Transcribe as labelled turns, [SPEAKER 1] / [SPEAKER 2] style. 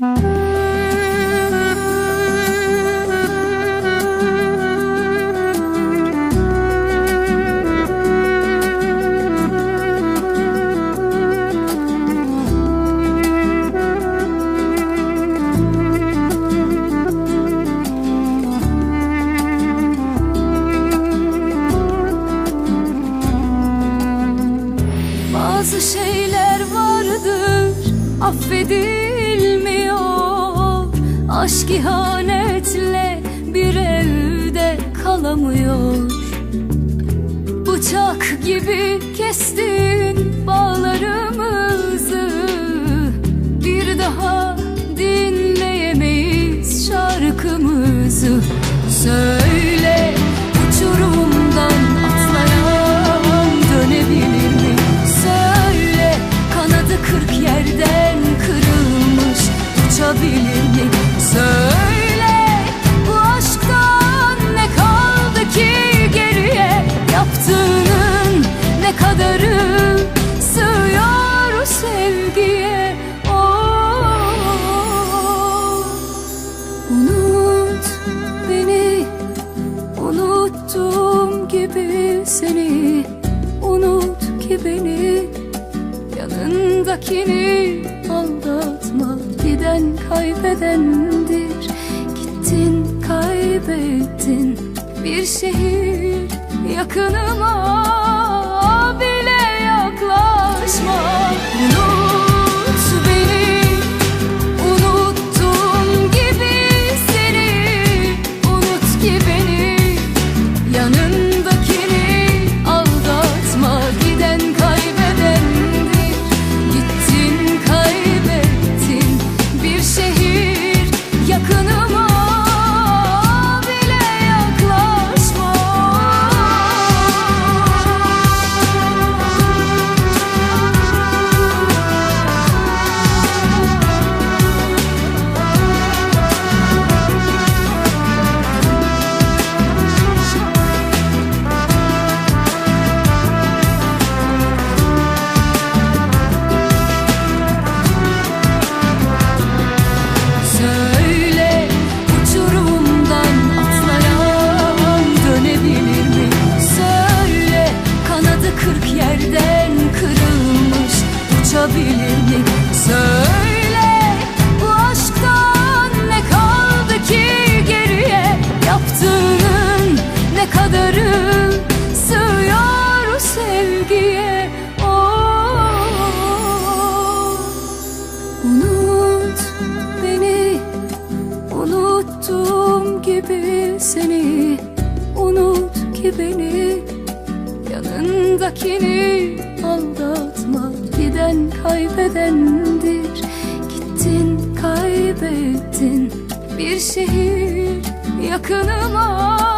[SPEAKER 1] Bazı şeyler vardır affedin. Aşk ihanetle bir evde kalamıyor. Bıçak gibi kestin bağları gibi seni Unut ki beni. Yanındakini aldatma Giden kaybedendir. Gittin kaybettin Bir şehir yakınıma. beni Yanındakini aldatma. Giden kaybedendir Gittin kaybettin. Bir şehir yakınıma.